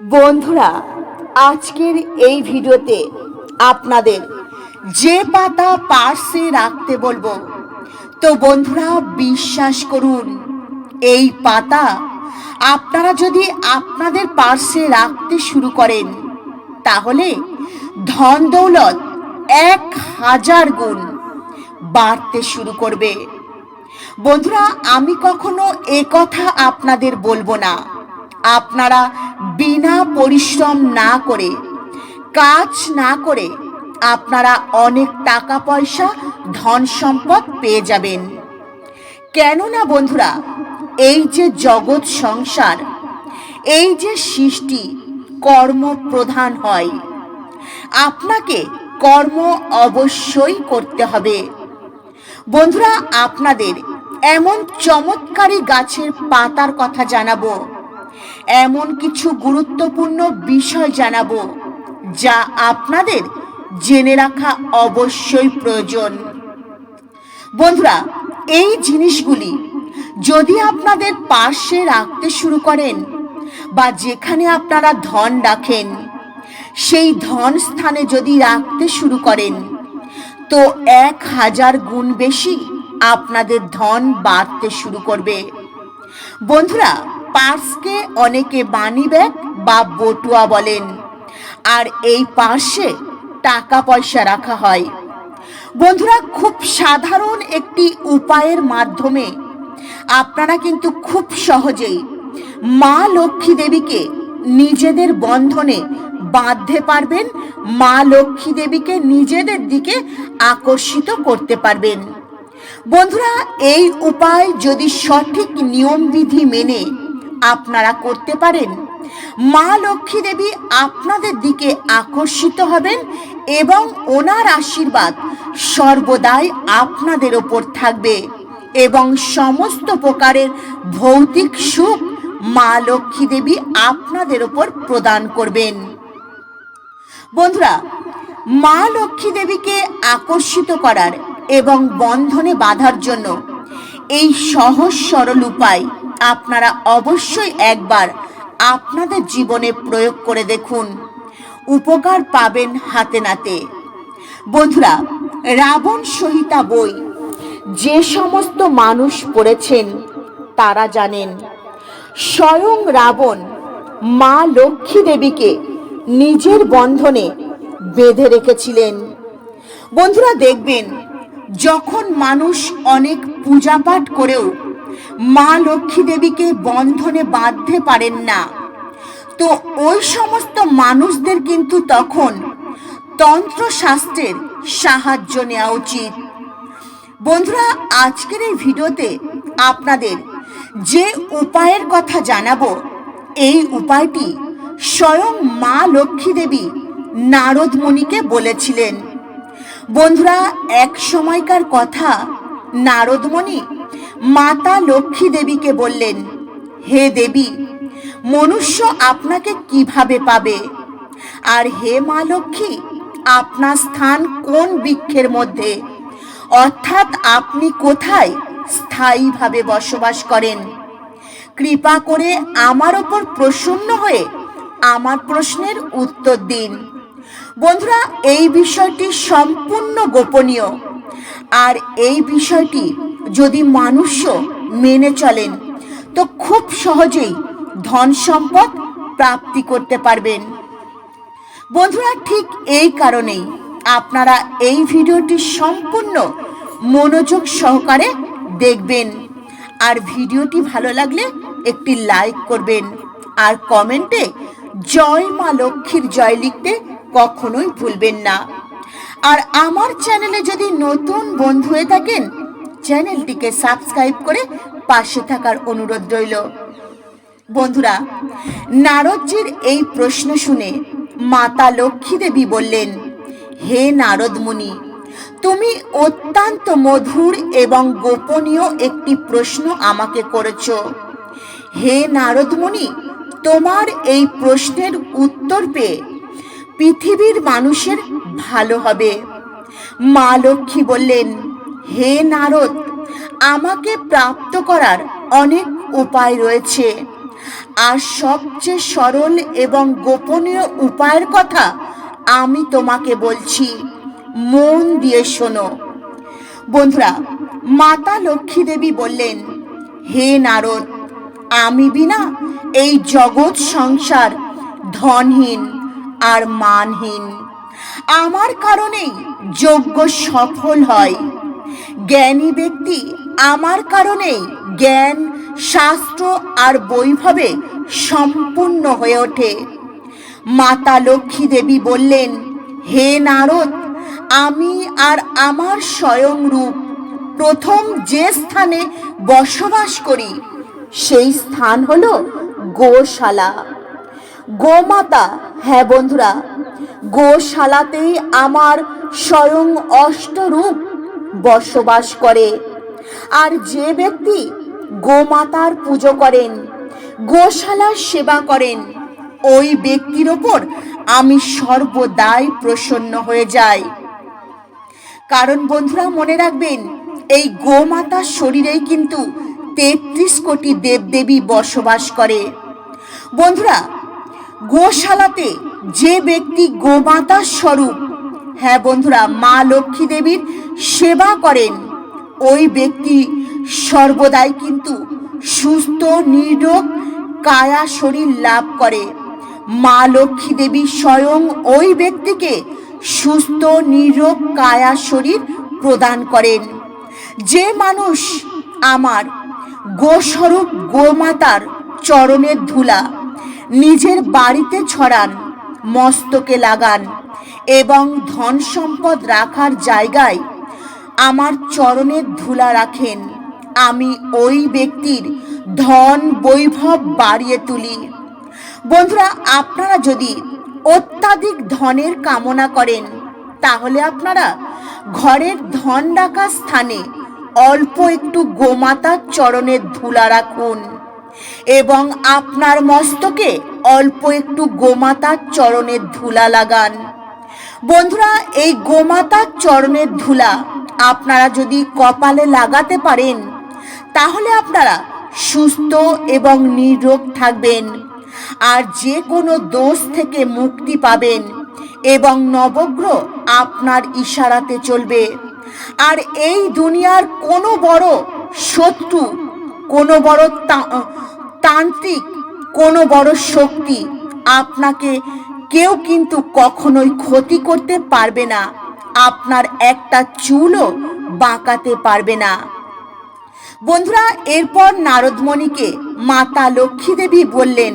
বন্ধুরা, আজকের এই ভিডিওতে আপনাদের যে পাতা পার্সে রাখতে বলব, তো বন্ধুরা বিশ্বাস করুন, এই পাতা আপনারা যদি আপনাদের পার্সে রাখতে শুরু করেন, তাহলে ধন দৌলত এক হাজার গুণ বাড়তে শুরু করবে। বন্ধুরা, আমি কখনো এ কথা আপনাদের বলব না। আপনারা বিনা পরিশ্রম না করে, কাজ না করে আপনারা অনেক টাকা পয়সা ধন সম্পদ পেয়ে যাবেন। কেননা বন্ধুরা, এই যে জগৎ সংসার, এই যে সৃষ্টি, কর্ম প্রধান হয়। আপনাকে কর্ম অবশ্যই করতে হবে। বন্ধুরা, আপনাদের এমন চমৎকারী গাছের পাতার কথা জানাব। এমন কিছু গুরুত্বপূর্ণ বিষয় জানাব, যা আপনাদের জেনে রাখা অবশ্যই প্রয়োজন। বন্ধুরা, এই জিনিসগুলি যদি আপনাদের পার্শ্বে রাখতে শুরু করেন, বা যেখানে আপনারা ধন রাখেন, সেই ধন স্থানে যদি রাখতে শুরু করেন, তো এক হাজার গুণ বেশি আপনাদের ধন বাড়তে শুরু করবে। বন্ধুরা পার্সকে অনেকে মানি ব্যাগ বা বটুয়া বলেন। আর এই পার্সে টাকা পয়সা রাখা হয়। বন্ধুরা, খুব সাধারণ একটি উপায়ের মাধ্যমে আপনারা কিন্তু খুব সহজেই মা লক্ষ্মী দেবীকে নিজেদের বন্ধনে বাঁধতে পারবেন, মা লক্ষ্মী দেবীকে নিজেদের দিকে আকর্ষিত করতে পারবেন। বন্ধুরা, এই উপায় যদি সঠিক নিয়মবিধি মেনে আপনারা করতে পারেন। মা লক্ষ্মী দেবী আপনাদের দিকে আকর্ষিত হবেন এবং ওনার আশীর্বাদ সর্বদাই আপনাদের ওপর থাকবে এবং সমস্ত প্রকারের ভৌতিক সুখ মা লক্ষ্মী দেবী আপনাদের ওপর প্রদান করবেন। বন্ধুরা, মা লক্ষ্মী দেবীকে আকর্ষিত করার এবং বন্ধনে বাঁধার জন্য এই সহজ সরল উপায় আপনারা অবশ্যই একবার আপনাদের জীবনে প্রয়োগ করে দেখুন। উপকার পাবেন হাতে নাতে। বন্ধুরা, রাবণ সহিতা বই, যে সমস্ত মানুষ পড়েছেন, তারা জানেন, স্বয়ং রাবণ মা লক্ষ্মী দেবীকে নিজের বন্ধনে বেঁধে রেখেছিলেন। বন্ধুরা, দেখবেন, যখন মানুষ অনেক পূজা পাঠ করেও মা লক্ষ্মী দেবীকে বন্ধনে বাঁধতে পারেন না। তো ওই সমস্ত মানুষদের কিন্তু তখন তন্ত্রশাস্ত্রের সাহায্য নেওয়া উচিত। বন্ধুরা, আজকের এই ভিডিওতে আপনাদের যে উপায়ের কথা জানাব, এই উপায়টি স্বয়ং মা লক্ষ্মী দেবী নারদ মুনিকে বলেছিলেন। বন্ধুরা, এক সময়কার কথা নারদমণি মাতা লক্ষ্মী দেবীকে বললেন, হে দেবী, মনুষ্য আপনাকে কীভাবে পাবে? আর হে মা লক্ষ্মী, আপনার স্থান কোন বৃক্ষের মধ্যে? অর্থাৎ আপনি কোথায় স্থায়ীভাবে বসবাস করেন? কৃপা করে আমার ওপর প্রসন্ন হয়ে আমার প্রশ্নের উত্তর দিন। বন্ধুরা, এই বিষয়টি সম্পূর্ণ গোপনীয়। আর এই বিষয়টি যদি মানুষও মেনে চলেন, তো খুব সহজেই ধন সম্পদ প্রাপ্তি করতে পারবেন। বন্ধুরা, ঠিক এই কারণেই আপনারা এই ভিডিওটি সম্পূর্ণ মনোযোগ সহকারে দেখবেন। আর ভিডিওটি ভালো লাগলে একটি লাইক করবেন। আর কমেন্টে জয় মা লক্ষ্মীর জয় লিখতে কখনোই ভুলবেন না। আর আমার চ্যানেলে যদি নতুন বন্ধু হয়ে থাকেন চ্যানেলটিকে সাবস্ক্রাইব করে পাশে থাকার অনুরোধ রইল। বন্ধুরা, নারদজির এই প্রশ্ন শুনে মাতা লক্ষ্মী দেবী বললেন, হে নারদ মুনি তুমি অত্যন্ত মধুর এবং গোপনীয় একটি প্রশ্ন আমাকে করেছ। হে নারদ মুনি তোমার এই প্রশ্নের উত্তর পেয়ে পৃথিবীর মানুষের ভালো হবে। মা লক্ষ্মী বললেন হে নারদ, আমাকে প্রাপ্ত করার অনেক উপায় রয়েছে। আর সবচেয়ে সরল এবং গোপনীয় উপায়ের কথা আমি তোমাকে বলছি। মন দিয়ে শোনো। বন্ধুরা, মাতা লক্ষ্মী দেবী বললেন, হে নারদ, আমি বিনা এই জগৎ সংসার ধনহীন আর মানহীন। আমার কারণেই যজ্ঞ সফল হয়। জ্ঞানী ব্যক্তি আমার কারণেই জ্ঞান, শাস্ত্র আর বৈভবে সম্পূর্ণ হয়ে ওঠে। মাতা লক্ষ্মী দেবী বললেন, হে নারদ, আমি আর আমার স্বয়ং রূপ প্রথম যে স্থানে বসবাস করি, সেই স্থান হলো গোশালা। গোমাতা হ্যাঁ বন্ধুরা, গোশালাতেই আমার স্বয়ং অষ্টরূপ বসবাস করে। আর যে ব্যক্তি গোমাতার পুজো করেন, গোশালার সেবা করেন, ওই ব্যক্তির ওপর আমি সর্বদাই প্রসন্ন হয়ে যাই। কারণ বন্ধুরা, মনে রাখবেন, এই গোমাতার শরীরেই কিন্তু তেত্রিশ কোটি দেবদেবী বসবাস করে। বন্ধুরা, গোশালাতে যে ব্যক্তি গোমাতার স্বরূপ হ্যাঁ বন্ধুরা, মা লক্ষ্মী দেবীর সেবা করেন। ওই ব্যক্তি সর্বদাই কিন্তু সুস্থ, নিরোগ, কায়া শরীর লাভ করে। মা লক্ষ্মী দেবী স্বয়ং ওই ব্যক্তিকে সুস্থ, নিরোগ, কায়া শরীর প্রদান করেন। যে মানুষ আমার গোস্বরূপ গোমাতার চরণের ধুলা, নিজের বাড়িতে ছড়ান, মস্তকে লাগান এবং ধন সম্পদ রাখার জায়গায় আমার চরণের ধুলা রাখেন। আমি ওই ব্যক্তির ধন বৈভব বাড়িয়ে তুলি। বন্ধুরা, আপনারা যদি অত্যাধিক ধনের কামনা করেন, তাহলে আপনারা ঘরের ধন রাখার স্থানে অল্প একটু গোমাতার চরণের ধুলা রাখুন এবং আপনার মস্তকে অল্প একটু গোমাতার চরণের ধুলা লাগান। বন্ধুরা, এই গোমাতার চরণের ধুলা আপনারা যদি কপালে লাগাতে পারেন, তাহলে আপনারা সুস্থ এবং নিরোগ থাকবেন। আর যে কোনো দোষ থেকে মুক্তি পাবেন এবং নবগ্রহ আপনার ইশারাতে চলবে। আর এই দুনিয়ার কোনো বড় শত্রু, কোনো বড় তান্ত্রিক, কোনো বড় শক্তি আপনাকে কেউ কিন্তু কখনোই ক্ষতি করতে পারবে না। আপনার একটা চুলও বাঁকাতে পারবে না। বন্ধুরা, এরপর নারদমণিকে মাতা লক্ষ্মী দেবী বললেন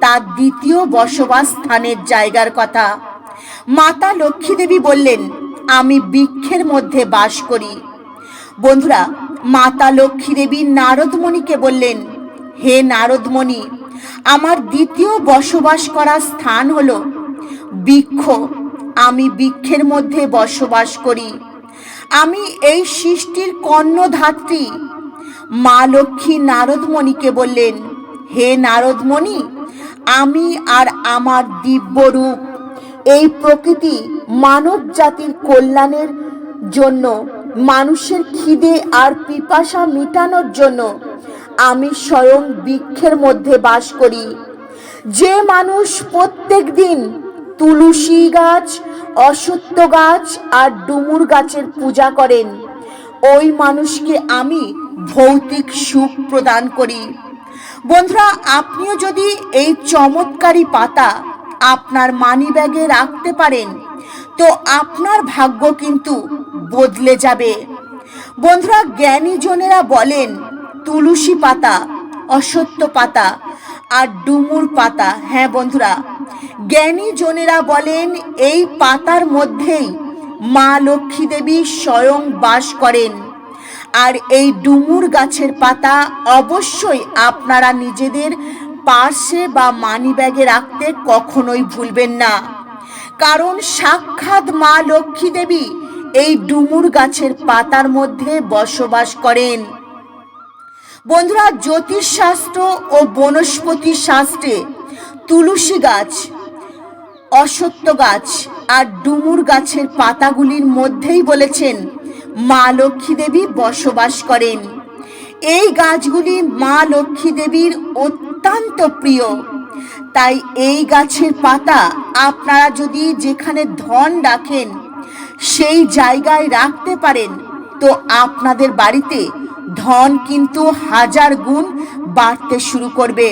তার দ্বিতীয় বসবাস স্থানের জায়গার কথা। মাতা লক্ষ্মী দেবী বললেন, আমি বৃক্ষের মধ্যে বাস করি। বন্ধুরা, মাতা লক্ষ্মী দেবী নারদমণিকে বললেন, হে নারদমণি, আমার দ্বিতীয় বসবাস করার স্থান হলো বৃক্ষ। আমি বৃক্ষের মধ্যে বসবাস করি। আমি এই সৃষ্টির কর্ণধাত্রী। মা লক্ষ্মী নারদমণিকে বললেন, হে নারদমণি, আমি আর আমার দিব্যরূপ এই প্রকৃতি মানব জাতির কল্যাণের জন্য, মানুষের খিদে আর পিপাসা মিটানোর জন্য, আমি স্বয়ং বৃক্ষের মধ্যে বাস করি। যে মানুষ প্রত্যেক দিন তুলসী গাছ, অসত্য গাছ আর ডুমুর গাছের পূজা করেন। ওই মানুষকে আমি ভৌতিক সুখ প্রদান করি। বন্ধুরা, আপনিও যদি এই চমৎকারী পাতা আপনার মানি ব্যাগে রাখতে পারেন, তো আপনার ভাগ্য কিন্তু বদলে যাবে। বন্ধুরা জ্ঞানীজনেরা বলেন, তুলসী পাতা, অসত্য পাতা আর ডুমুর পাতা। হ্যাঁ বন্ধুরা জ্ঞানী জনেরা বলেন, এই পাতার মধ্যেই মা লক্ষ্মী দেবী স্বয়ং বাস করেন। আর এই ডুমুর গাছের পাতা অবশ্যই আপনারা নিজেদের পার্সে বা মানি ব্যাগে রাখতে কখনোই ভুলবেন না। কারণ সাক্ষাৎ মা লক্ষ্মী দেবী এই ডুমুর গাছের পাতার মধ্যে বসবাস করেন। বন্ধুরা, জ্যোতিষশাস্ত্র ও বনস্পতি শাস্ত্রে তুলসী গাছ অসত্য গাছ আর ডুমুর গাছের পাতাগুলির মধ্যেই বলেছেন, মা লক্ষ্মী দেবী বসবাস করেন। এই গাছগুলি মা লক্ষ্মী দেবীর অত্যন্ত প্রিয়। তাই এই গাছের পাতা আপনারা যদি যেখানে ধন রাখেন, সেই জায়গায় রাখতে পারেন, তো আপনাদের বাড়িতে ধন কিন্তু হাজার গুণ বাড়তে শুরু করবে।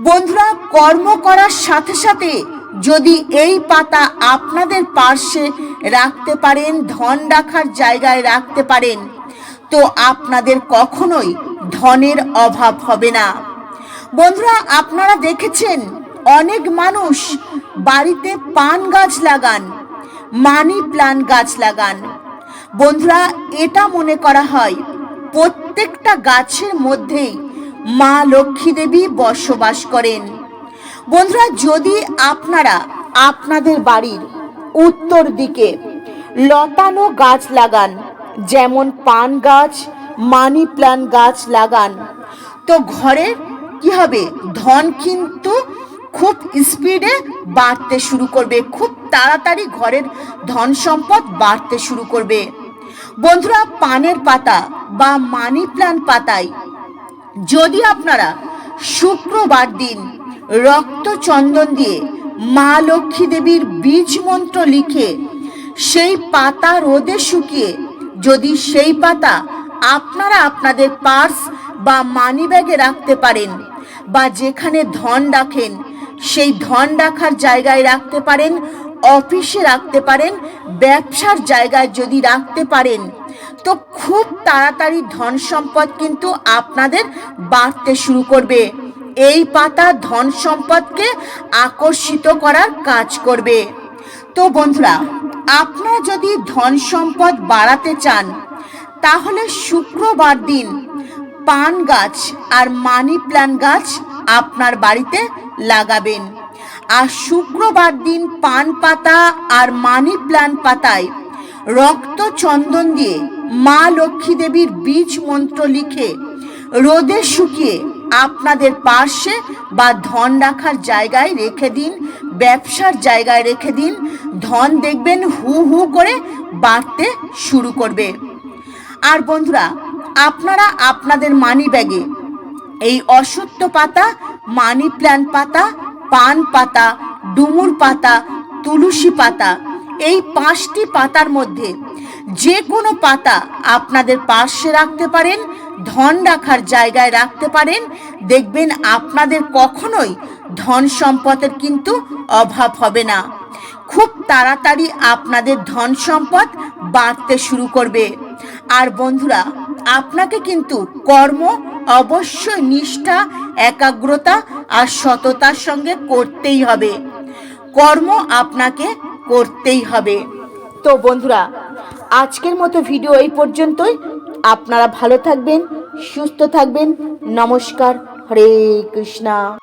বন্ধুরা, কর্ম করার সাথে সাথে যদি এই পাতা আপনাদের পার্শ্বে রাখতে পারেন, ধন রাখার জায়গায় রাখতে পারেন, তো আপনাদের কখনোই ধনের অভাব হবে না। বন্ধুরা, আপনারা দেখেছেন, অনেক মানুষ বাড়িতে পান গাছ লাগান, মানি প্লান্ট গাছ লাগান। বন্ধুরা, এটা মনে করা হয়, প্রত্যেকটা গাছের মধ্যেই মা লক্ষ্মী দেবী বসবাস করেন। বন্ধুরা, যদি আপনারা আপনাদের বাড়ির উত্তর দিকে লতানো গাছ লাগান, যেমন পান গাছ, মানি প্লান্ট গাছ লাগান, তো ঘরের কি হবে? ধন কিন্তু খুব স্পিডে বাড়তে শুরু করবে। খুব তাড়াতাড়ি ঘরের ধন সম্পদ বাড়তে শুরু করবে। বন্ধুরা, পানের পাতা বা মানি প্লান্ট পাতায় যদি আপনারা শুক্রবার দিন রক্ত চন্দন দিয়ে মা লক্ষ্মী দেবীর বীজ মন্ত্র লিখে সেই পাতা রোদে শুকিয়ে, যদি সেই পাতা আপনারা আপনাদের পার্স বা মানি ব্যাগে রাখতে পারেন বা যেখানে ধন রাখেন, সেই ধন রাখার জায়গায় রাখতে পারেন, অফিসে রাখতে পারেন, ব্যবসার জায়গায় যদি রাখতে পারেন, তো খুব তাড়াতাড়ি ধন সম্পদ কিন্তু আপনাদের বাড়তে শুরু করবে। এই পাতা ধন সম্পদকে আকর্ষিত করার কাজ করবে। তো বন্ধুরা, আপনারা যদি ধন সম্পদ বাড়াতে চান, তাহলে শুক্রবার দিন পান গাছ আর মানি প্ল্যান্ট গাছ আপনার বাড়িতে লাগাবেন। আর শুক্রবার দিন পান পাতা আর মানি প্ল্যান্ট পাতায় রক্ত চন্দন দিয়ে মা লক্ষ্মী দেবীর বীজ মন্ত্র লিখে রোদে শুকিয়ে আপনাদের পার্শ্বে বা ধন রাখার জায়গায় রেখে দিন, ব্যবসার জায়গায় রেখে দিন। ধন দেখবেন হু হু করে বাড়তে শুরু করবে। আর বন্ধুরা, আপনারা আপনাদের মানি ব্যাগে এই অসত্য পাতা মানি প্ল্যান্ট পাতা, পান পাতা, ডুমুর পাতা, তুলসী পাতা, এই পাঁচটি পাতার মধ্যে যে কোনো পাতা আপনাদের পার্শ্বে রাখতে পারেন ধন রাখার জায়গায় রাখতে পারেন, দেখবেন আপনাদের কখনোই ধন সম্পদের কিন্তু অভাব হবে না। খুব তাড়াতাড়ি আপনাদের ধন সম্পদ বাড়তে শুরু করবে। আর বন্ধুরা, আপনাকে কিন্তু কর্ম, অবশ্যই নিষ্ঠা, একাগ্রতা আর সততার সঙ্গে করতেই হবে। কর্ম আপনাকে করতেই হবে। তো বন্ধুরা, আজকের মতো ভিডিও এই পর্যন্তই। আপনারা ভালো থাকবেন সুস্থ থাকবেন। নমস্কার হরে কৃষ্ণা।